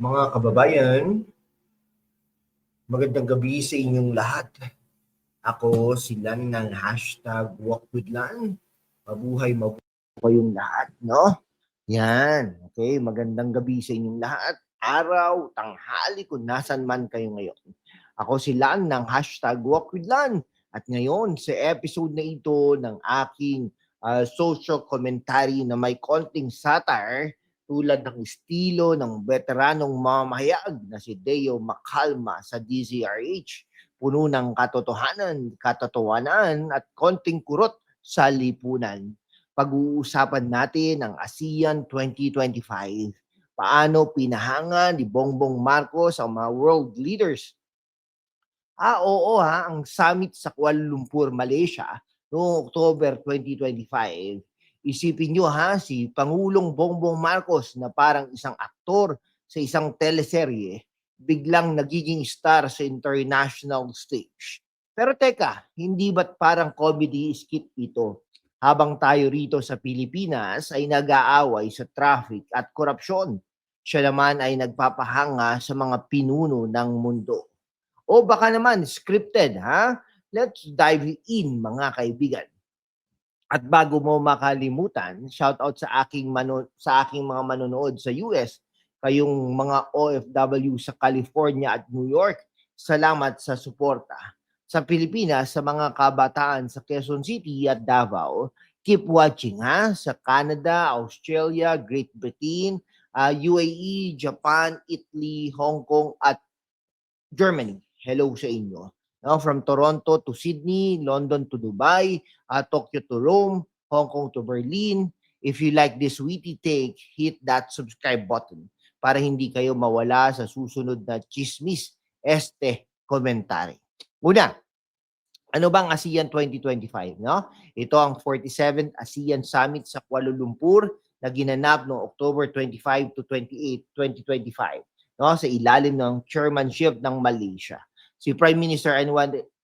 Mga kababayan, magandang gabi sa inyong lahat. Ako si Lan ng hashtag Walk with Lan. Mabuhay, mabuhay kayong lahat, no? Yan, okay, magandang gabi sa inyong lahat. Araw, tanghali, kung nasan man kayo ngayon. Ako si Lan ng hashtag Walk with Lan. At ngayon, sa episode na ito ng aking uh, social commentary na may konting satire, tulad ng estilo ng veteranong mamahayag na si Deo Macalma sa DZRH, puno ng katotohanan, katatawanan at konting kurot sa lipunan. Pag-uusapan natin ang ASEAN 2025. Paano pinahanga ni Bongbong Marcos ang mga world leaders? Ah, oo ha, ang summit sa Kuala Lumpur, Malaysia, noong October 2025 Isipin nyo ha, si Pangulong Bongbong Marcos na parang isang aktor sa isang teleserye, biglang nagiging star sa international stage. Pero teka, hindi ba't parang comedy skit ito? Habang tayo rito sa Pilipinas ay nag-aaway sa traffic at korupsyon. Siya naman ay nagpapahanga sa mga pinuno ng mundo. O baka naman scripted ha? Let's dive in mga kaibigan. At bago mo makalimutan, shout out sa aking mano, sa aking mga manonood sa US, kayong mga OFW sa California at New York, salamat sa suporta. Sa Pilipinas, sa mga kabataan sa Quezon City at Davao, keep watching ha sa Canada, Australia, Great Britain, uh, UAE, Japan, Italy, Hong Kong at Germany. Hello sa inyo no? from Toronto to Sydney, London to Dubai, uh, Tokyo to Rome, Hong Kong to Berlin. If you like this witty take, hit that subscribe button para hindi kayo mawala sa susunod na chismis este komentary. Una, ano bang ASEAN 2025? No? Ito ang 47th ASEAN Summit sa Kuala Lumpur na ginanap noong October 25 to 28, 2025 no? sa ilalim ng chairmanship ng Malaysia si Prime Minister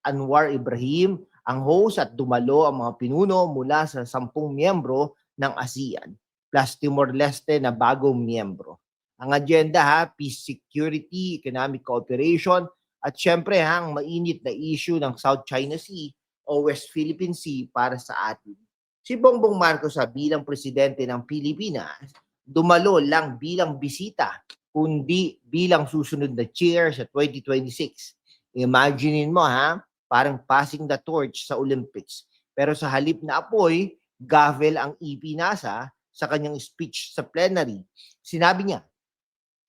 Anwar, Ibrahim ang host at dumalo ang mga pinuno mula sa sampung miyembro ng ASEAN plus Timor-Leste na bagong miyembro. Ang agenda ha, peace security, economic cooperation, at syempre ha, ang mainit na issue ng South China Sea o West Philippine Sea para sa atin. Si Bongbong Marcos sa bilang presidente ng Pilipinas, dumalo lang bilang bisita, kundi bilang susunod na chair sa 2026 Imaginein mo ha, parang passing the torch sa Olympics. Pero sa halip na apoy, gavel ang ipinasa sa kanyang speech sa plenary. Sinabi niya,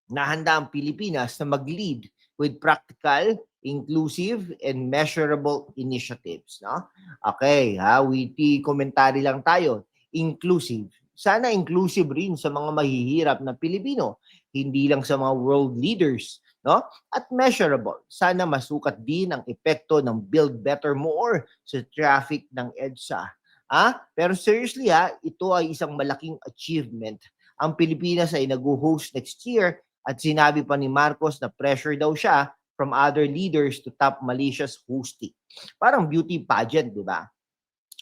nahanda ang Pilipinas na mag-lead with practical, inclusive, and measurable initiatives. No? Okay, ha, witty commentary lang tayo. Inclusive. Sana inclusive rin sa mga mahihirap na Pilipino, hindi lang sa mga world leaders no? At measurable. Sana masukat din ang epekto ng Build Better More sa traffic ng EDSA. Ah, pero seriously ha, ito ay isang malaking achievement. Ang Pilipinas ay nag-host next year at sinabi pa ni Marcos na pressure daw siya from other leaders to top Malaysia's hosting. Parang beauty pageant, di ba?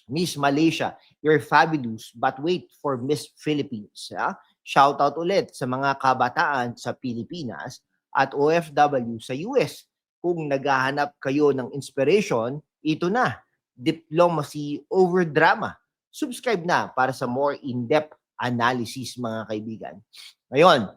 Miss Malaysia, you're fabulous, but wait for Miss Philippines. Ha? Shout out ulit sa mga kabataan sa Pilipinas at OFW sa US. Kung naghahanap kayo ng inspiration, ito na, Diplomacy over Drama. Subscribe na para sa more in-depth analysis mga kaibigan. Ngayon,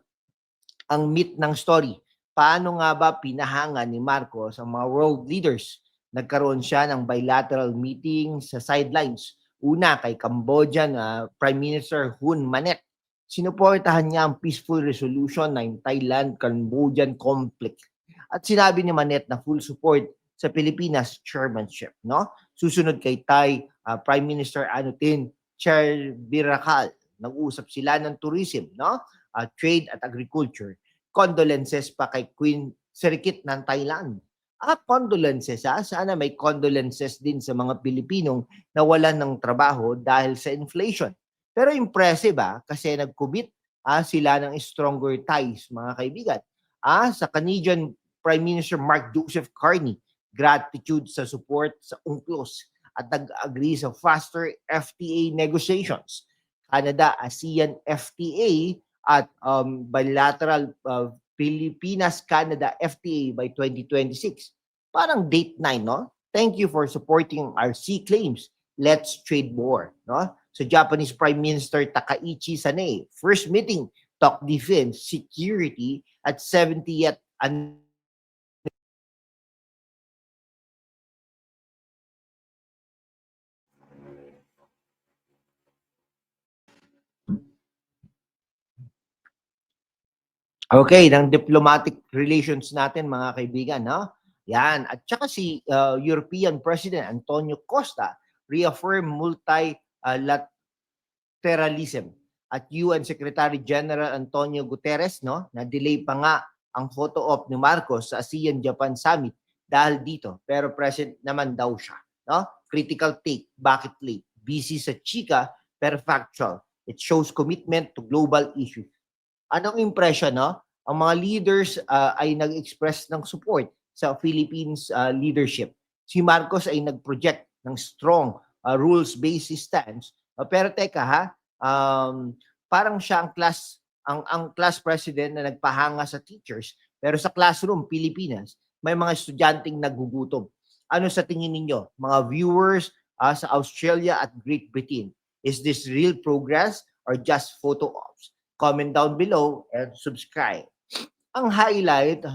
ang meat ng story. Paano nga ba pinahanga ni Marcos ang mga world leaders? Nagkaroon siya ng bilateral meeting sa sidelines. Una kay Cambodian uh, Prime Minister Hun Manet sinuportahan niya ang peaceful resolution ng Thailand-Cambodian conflict. At sinabi ni Manet na full support sa Pilipinas chairmanship, no? Susunod kay Thai uh, Prime Minister Anutin Chair nag-usap sila ng tourism, no? Uh, trade at agriculture. Condolences pa kay Queen Sirikit ng Thailand. Ah, condolences ha. Sana may condolences din sa mga Pilipinong nawalan ng trabaho dahil sa inflation. Pero impressive ah, kasi nag-commit ah, sila ng stronger ties, mga kaibigan. Ah, sa Canadian Prime Minister Mark Joseph Carney, gratitude sa support sa UNCLOS at nag-agree sa faster FTA negotiations. Canada, ASEAN FTA at um, bilateral uh, Pilipinas-Canada FTA by 2026. Parang date 9, no? Thank you for supporting our sea claims. Let's trade more, no? So Japanese Prime Minister Takaichi Sanae, first meeting, talk defense, security at 70th an Okay, ng diplomatic relations natin mga kaibigan, no? Yan. At saka si uh, European President Antonio Costa reaffirm multilateralism at UN Secretary General Antonio Guterres, no? Na delay pa nga ang photo op ni Marcos sa ASEAN-Japan Summit dahil dito. Pero present naman daw siya, no? Critical take, bakit late? Busy sa chika, pero factual. It shows commitment to global issues anong impression, no? Ang mga leaders ah, ay nag-express ng support sa Philippines ah, leadership. Si Marcos ay nag-project ng strong ah, rules-based stance. Ah, pero teka ha, um, parang siya ang class ang ang class president na nagpahanga sa teachers. Pero sa classroom, Pilipinas, may mga estudyanteng nagugutom. Ano sa tingin ninyo, mga viewers ah, sa Australia at Great Britain? Is this real progress or just photo ops? comment down below and subscribe. Ang highlight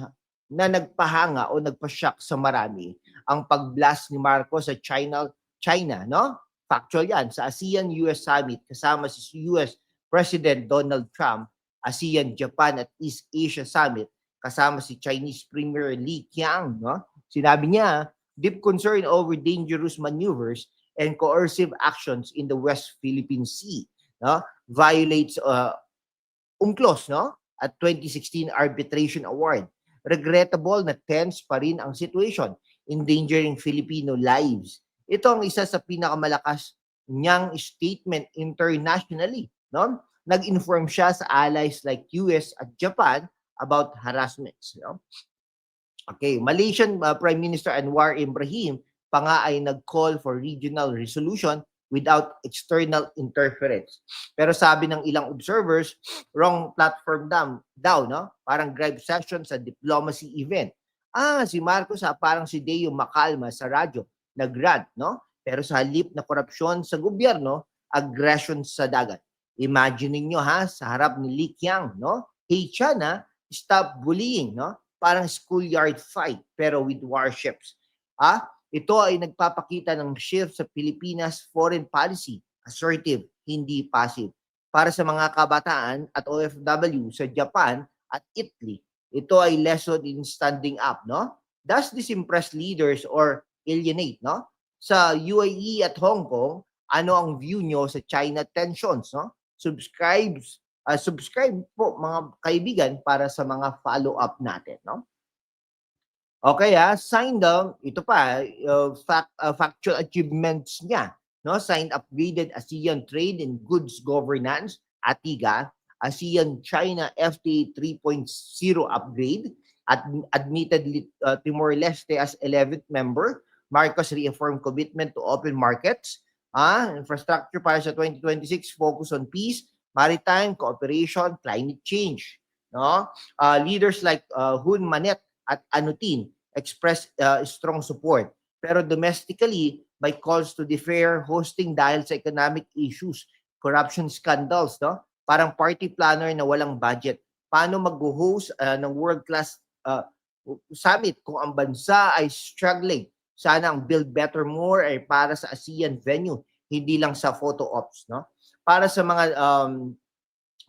na nagpahanga o nagpa-shock sa marami ang pag-blast ni Marcos sa China, China, no? Factual yan. Sa ASEAN-US Summit, kasama si US President Donald Trump, ASEAN-Japan at East Asia Summit, kasama si Chinese Premier Li Qiang, no? Sinabi niya, deep concern over dangerous maneuvers and coercive actions in the West Philippine Sea, no? Violates uh, UNCLOS, no? At 2016 Arbitration Award. Regrettable na tense pa rin ang situation, endangering Filipino lives. Ito ang isa sa pinakamalakas niyang statement internationally, no? Nag-inform siya sa allies like US at Japan about harassments, no? Okay, Malaysian uh, Prime Minister Anwar Ibrahim pa nga ay nag-call for regional resolution without external interference. Pero sabi ng ilang observers, wrong platform daw, daw no? Parang gripe session sa diplomacy event. Ah, si Marcos ha, parang si Deo Makalma sa radyo, nag-rant, no? Pero sa halip na korupsyon sa gobyerno, aggression sa dagat. Imagine niyo ha, sa harap ni Li Qiang, no? Hey China, stop bullying, no? Parang schoolyard fight, pero with warships. Ah, ito ay nagpapakita ng shift sa Pilipinas foreign policy, assertive, hindi passive. Para sa mga kabataan at OFW sa Japan at Italy, ito ay lesson in standing up, no? Does this impress leaders or alienate, no? Sa UAE at Hong Kong, ano ang view nyo sa China tensions, no? Subscribes, uh, subscribe po mga kaibigan para sa mga follow-up natin, no? Okay ah, signed down, ito pa, uh, fact, uh, factual achievements niya. No? Signed upgraded ASEAN Trade and Goods Governance, ATIGA, ASEAN China FTA 3.0 upgrade, at admitted uh, Timor-Leste as 11th member. Marcos reaffirmed commitment to open markets. Ah, infrastructure para sa 2026 focus on peace, maritime cooperation, climate change. No? Uh, leaders like uh, Hun Manet at Anutin express uh, strong support. Pero domestically, by calls to defer hosting dahil sa economic issues, corruption scandals, no? Parang party planner na walang budget. Paano mag-host uh, ng world-class uh, summit kung ang bansa ay struggling? Sana ang Build Better More ay para sa ASEAN venue, hindi lang sa photo ops, no? Para sa mga um,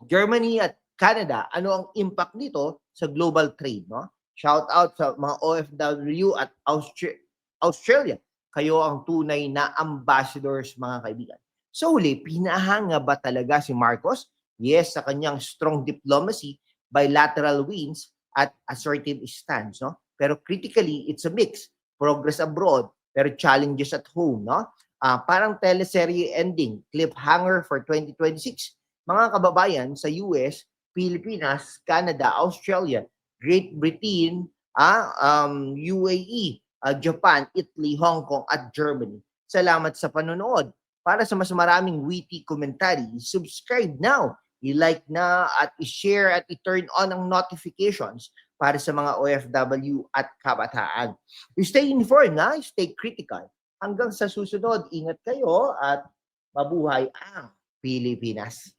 Germany at Canada, ano ang impact nito sa global trade, no? Shout out sa mga OFW at Austra- Australia. Kayo ang tunay na ambassadors, mga kaibigan. So uli, pinahanga ba talaga si Marcos? Yes, sa kanyang strong diplomacy, bilateral wins, at assertive stance. No? Pero critically, it's a mix. Progress abroad, pero challenges at home. No? Uh, parang teleserye ending, cliffhanger for 2026. Mga kababayan sa US, Pilipinas, Canada, Australia, Great Britain, ah, um, UAE, uh, Japan, Italy, Hong Kong at Germany. Salamat sa panonood. Para sa mas maraming witty commentary, subscribe now. i-like na at i-share at i-turn on ang notifications para sa mga OFW at kabataan. Stay informed na, stay critical. Hanggang sa susunod, ingat kayo at mabuhay ang Pilipinas.